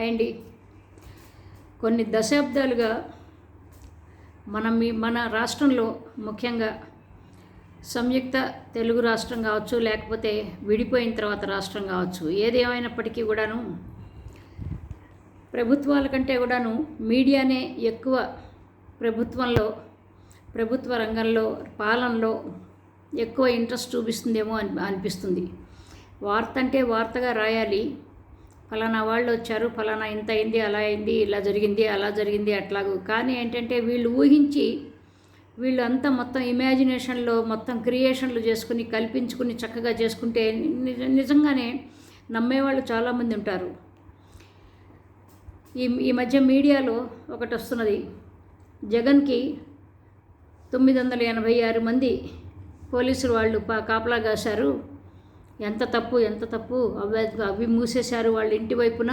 అండి కొన్ని దశాబ్దాలుగా మన మీ మన రాష్ట్రంలో ముఖ్యంగా సంయుక్త తెలుగు రాష్ట్రం కావచ్చు లేకపోతే విడిపోయిన తర్వాత రాష్ట్రం కావచ్చు ఏది ఏమైనప్పటికీ కూడాను ప్రభుత్వాల కంటే కూడాను మీడియానే ఎక్కువ ప్రభుత్వంలో ప్రభుత్వ రంగంలో పాలనలో ఎక్కువ ఇంట్రెస్ట్ చూపిస్తుందేమో అని అనిపిస్తుంది. వార్త అంటే వార్తగా రాయాలి ఫలానా వాళ్ళు వచ్చారు ఫలానా ఇంత అయింది అలా అయింది ఇలా జరిగింది అలా జరిగింది అట్లాగూ. కానీ ఏంటంటే వీళ్ళు ఊహించి వీళ్ళు అంతా మొత్తం ఇమాజినేషన్లో మొత్తం క్రియేషన్లు చేసుకుని కల్పించుకుని చక్కగా చేసుకుంటే నిజ నిజంగానే నమ్మేవాళ్ళు చాలామంది ఉంటారు. ఈ ఈ మధ్య మీడియాలో ఒకటి వస్తున్నది. జగన్కి తొమ్మిది వందల ఎనభై ఆరు మంది పోలీసులు వాళ్ళు పా కాపలా కాశారు. ఎంత తప్పు ఎంత తప్పు? అవి అవి మూసేశారు వాళ్ళ ఇంటి వైపున.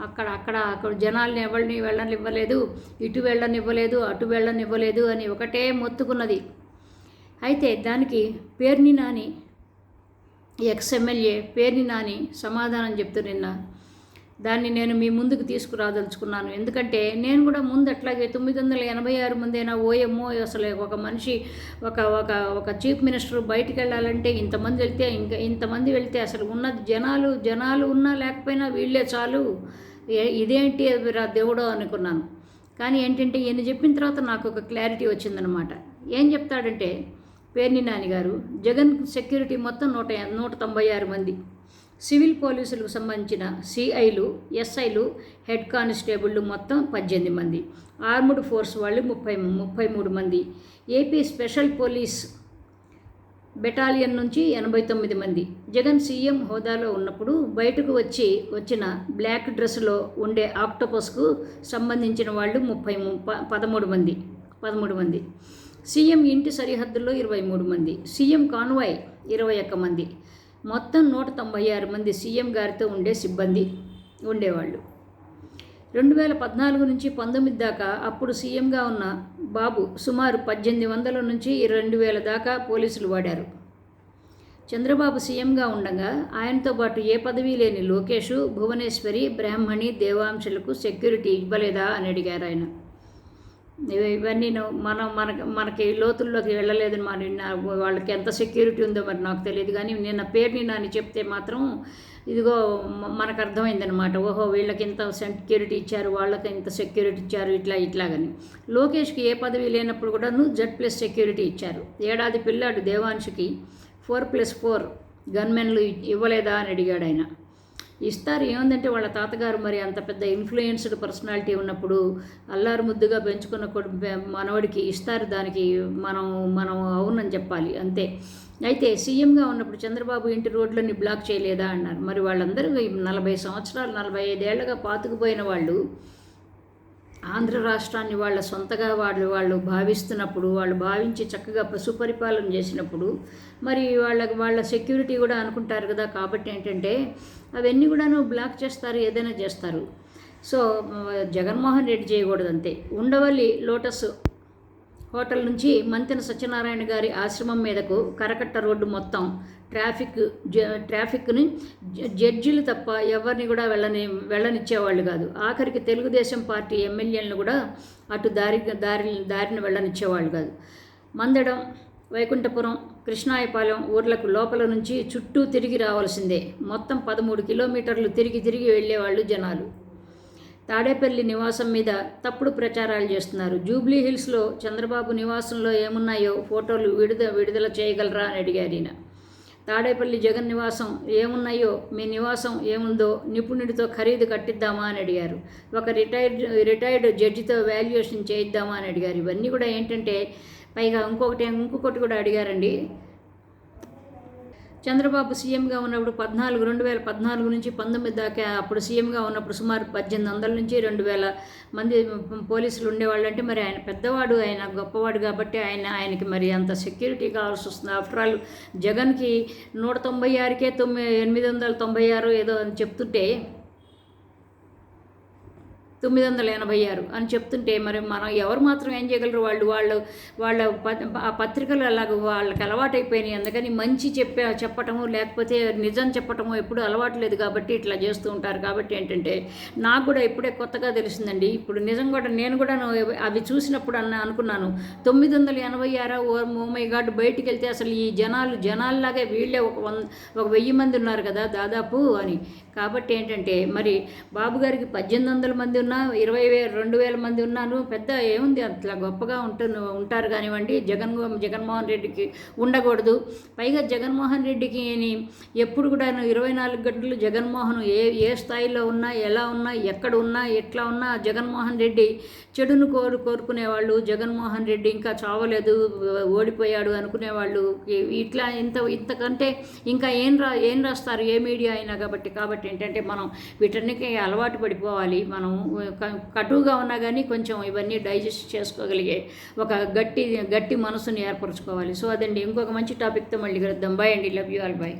అక్కడ అక్కడ అక్కడ జనాల్ని ఎవరిని వెళ్ళనివ్వలేదు ఇటు వెళ్ళనివ్వలేదు అటు వెళ్ళనివ్వలేదు అని ఒకటే మొత్తుకున్నది. అయితే దానికి పేర్ని నాని ఎక్స్ఎమ్మెల్యే పేర్ని నాని సమాధానం చెప్తూ నిన్న దాన్ని నేను మీ ముందుకు తీసుకురాదలుచుకున్నాను. ఎందుకంటే నేను కూడా ముందు అట్లాగే తొమ్మిది వందల ఎనభై ఆరు ముందైనా ఓఎంఓ అసలు ఒక మనిషి ఒక ఒక ఒక చీఫ్ మినిస్టర్ బయటికి వెళ్ళాలంటే ఇంతమంది వెళ్తే ఇంకా ఇంతమంది వెళ్తే అసలు ఉన్న జనాలు జనాలు ఉన్నా లేకపోయినా వీళ్ళే చాలు. ఇదేంటి రా దేవుడో అనుకున్నాను. కానీ ఏంటంటే ఈయన చెప్పిన తర్వాత నాకు ఒక క్లారిటీ వచ్చిందనమాట. ఏం చెప్తాడంటే పేర్ని నాని గారు జగన్ సెక్యూరిటీ మొత్తం నూట నూట తొంభై ఆరు మంది. సివిల్ పోలీసులకు సంబంధించిన సిఐలు ఎస్ఐలు హెడ్ కానిస్టేబుళ్ళు మొత్తం పద్దెనిమిది మంది. ఆర్ముడ్ ఫోర్స్ వాళ్ళు ముప్పై ముప్పై మూడు మంది. ఏపీ స్పెషల్ పోలీస్ బెటాలియన్ నుంచి ఎనభై తొమ్మిది మంది. జగన్ సీఎం హోదాలో ఉన్నప్పుడు బయటకు వచ్చి వచ్చిన బ్లాక్ డ్రెస్సులో ఉండే ఆక్టోపస్కు సంబంధించిన వాళ్ళు ముప్పై పదమూడు మంది పదమూడు మంది. సీఎం ఇంటి సరిహద్దుల్లో ఇరవై మూడు మంది. సీఎం కాన్వాయ్ ఇరవై ఒక్క మంది. మొత్తం నూట తొంభై ఆరు మంది సీఎం గారితో ఉండే సిబ్బంది ఉండేవాళ్ళు. రెండు వేల పద్నాలుగు నుంచి పంతొమ్మిది దాకా అప్పుడు సీఎంగా ఉన్న బాబు సుమారు పద్దెనిమిది వందల నుంచి రెండు వేల దాకా పోలీసులు వాడారు. చంద్రబాబు సీఎంగా ఉండగా ఆయనతో పాటు ఏ పదవి లేని లోకేష్ భువనేశ్వరి బ్రాహ్మణి దేవాంశులకు సెక్యూరిటీ ఇవ్వలేదా అని అడిగారు ఆయన. ఇవన్నీ మనం మనకి మనకి లోతుల్లోకి వెళ్ళలేదు మరి నా- వాళ్ళకి ఎంత సెక్యూరిటీ ఉందో మరి నాకు తెలియదు. కానీ నిన్న పేరుని నాని చెప్తే మాత్రం ఇదిగో మనకు అర్థమైందనమాట ఓహో వీళ్ళకి ఇంత సెక్యూరిటీ ఇచ్చారు వాళ్ళకి ఇంత సెక్యూరిటీ ఇచ్చారు ఇట్లా ఇట్లాగని. లోకేష్కి ఏ పదవి లేనప్పుడు కూడాను జెడ్ ప్లస్ సెక్యూరిటీ ఇచ్చారు. ఏడాది పిల్లాడు దేవాంశుకి ఫోర్ ప్లస్ ఫోర్ గన్మెన్లు ఇవ్వలేదా అని అడిగాడు ఆయన. ఇస్తారు. ఏముందంటే వాళ్ళ తాతగారు మరి అంత పెద్ద ఇన్ఫ్లుయెన్స్డ్ పర్సనాలిటీ ఉన్నప్పుడు అల్లారు ముద్దుగా పెంచుకున్న మనవడికి ఇస్తారు దానికి మనం మనం అవునని చెప్పాలి. అంతే. అయితే సీఎంగా ఉన్నప్పుడు చంద్రబాబు ఇంటి రోడ్లన్నీ బ్లాక్ చేయలేదా అన్నారు. మరి వాళ్ళందరూ నలభై సంవత్సరాలు నలభై ఐదేళ్ళుగా పాతుకుపోయిన వాళ్ళు ఆంధ్ర రాష్ట్రాన్ని వాళ్ళ సొంతగా వాళ్ళు వాళ్ళు భావిస్తున్నప్పుడు వాళ్ళు భావించి చక్కగా పశుపరిపాలన చేసినప్పుడు మరి వాళ్ళకి వాళ్ళ సెక్యూరిటీ కూడా అనుకుంటారు కదా. కాబట్టి ఏంటంటే అవన్నీ కూడాను బ్లాక్ చేస్తారు ఏదైనా చేస్తారు. సో జగన్మోహన్ రెడ్డి చేయకూడదు అంతే ఉండవల్లి లోటస్ హోటల్ నుంచి మంతెన సత్యనారాయణ గారి ఆశ్రమం మీదకు కరకట్ట రోడ్డు మొత్తం. ట్రాఫిక్ జ- ట్రాఫిక్ని జ- జడ్జిలు తప్ప ఎవరిని కూడా వెళ్ళని వెళ్ళనిచ్చేవాళ్ళు కాదు. ఆఖరికి తెలుగుదేశం పార్టీ ఎమ్మెల్యేలను కూడా అటు దారి దారి దారిని వెళ్ళనిచ్చేవాళ్ళు కాదు. మందడం వైకుంఠపురం కృష్ణాయపాలెం ఊర్లకు లోపల నుంచి చుట్టూ తిరిగి రావాల్సిందే. మొత్తం పదమూడు కిలోమీటర్లు తిరిగి తిరిగి వెళ్ళేవాళ్ళు జనాలు. తాడేపల్లి నివాసం మీద తప్పుడు ప్రచారాలు చేస్తున్నారు. జూబ్లీ హిల్స్లో చంద్రబాబు నివాసంలో ఏమున్నాయో ఫోటోలు విడుదల విడుదల చేయగలరా అని అడిగారు ఈయన. తాడేపల్లి జగన్ నివాసం ఏమున్నాయో మీ నివాసం ఏముందో నిపుణుడితో ఖరీదు కట్టిద్దామా అని అడిగారు. ఒక రిటైర్డ్ రిటైర్డ్ జడ్జితో వాల్యుయేషన్ చేయిద్దామా అని అడిగారు. ఇవన్నీ కూడా ఏంటంటే పైగా ఇంకొకటి ఇంకొకటి కూడా అడిగారండి. చంద్రబాబు సీఎంగా ఉన్నప్పుడు పద్నాలుగు రెండు వేల పద్నాలుగు నుంచి పంతొమ్మిది దాకా అప్పుడు సీఎంగా ఉన్నప్పుడు సుమారు పద్దెనిమిది వందల నుంచి రెండు వేల మంది పోలీసులు ఉండేవాళ్ళు. అంటే మరి ఆయన పెద్దవాడు ఆయన గొప్పవాడు కాబట్టి ఆయన ఆయనకి మరి అంత సెక్యూరిటీ కావాల్సి వస్తుంది. ఆఫ్టర్ ఆల్ జగన్కి నూట తొంభై ఆరుకే తొమ్మిది ఎనిమిది వందల తొంభై ఆరు ఏదో అని చెప్తుంటే తొమ్మిది వందల ఎనభై ఆరు అని చెప్తుంటే మరి మనం ఎవరు మాత్రం ఏం చేయగలరు? వాళ్ళు వాళ్ళు వాళ్ళ ప- ఆ పత్రికలు అలాగ వాళ్ళకి అలవాటైపోయినాయి. అందుకని మంచి చెప్పే చెప్పటము లేకపోతే నిజం చెప్పటము ఎప్పుడు అలవాటు లేదు కాబట్టి ఇట్లా చేస్తూ ఉంటారు. కాబట్టి ఏంటంటే నాకు కూడా ఇప్పుడే కొత్తగా తెలిసిందండి. ఇప్పుడు నిజం కూడా నేను కూడా అవి చూసినప్పుడు అన్న అనుకున్నాను. తొమ్మిది వందల ఎనభై ఆరు ఓ మై గాడ్ బయటికి వెళ్తే అసలు ఈ జనాలు జనాల్లాగే వీళ్ళే ఒక వంద ఒక వెయ్యి మంది ఉన్నారు కదా దాదాపు అని. కాబట్టి ఏంటంటే మరి బాబు గారికి పద్దెనిమిది వందల మంది ఉన్నా ఇరవై వేలు రెండు వేల మంది ఉన్నాను. పెద్ద ఏముంది? అట్లా గొప్పగా ఉంటున్న ఉంటారు కానివ్వండి. జగన్ జగన్మోహన్ రెడ్డికి ఉండకూడదు. పైగా జగన్మోహన్ రెడ్డికి ఎప్పుడు కూడా ఇరవై నాలుగు గంటలు జగన్మోహన్ ఏ ఏ స్థాయిలో ఉన్నా ఎలా ఉన్నా ఎక్కడ ఉన్నా ఎట్లా ఉన్నా జగన్మోహన్ రెడ్డి చెడును కోరు కోరుకునేవాళ్ళు. జగన్మోహన్ రెడ్డి ఇంకా చావలేదు ఓడిపోయాడు అనుకునేవాళ్ళు. ఇట్లా ఇంత ఇంతకంటే ఇంకా ఏం రా ఏం రాస్తారు? ఏ మీడియా అయినా కాబట్టి. కాబట్టి ఏంటంటే మనం వీటన్నిటికీ అలవాటు పడిపోవాలి. మనం కటువుగా ఉన్నా కానీ కొంచెం ఇవన్నీ డైజెస్ట్ చేసుకోగలిగే ఒక గట్టి గట్టి మనసుని ఏర్పరచుకోవాలి. సో అదండి. ఇంకొక మంచి టాపిక్తో మళ్ళీ కలుద్దాం. బాయ్ అండి. Love you all. బాయ్.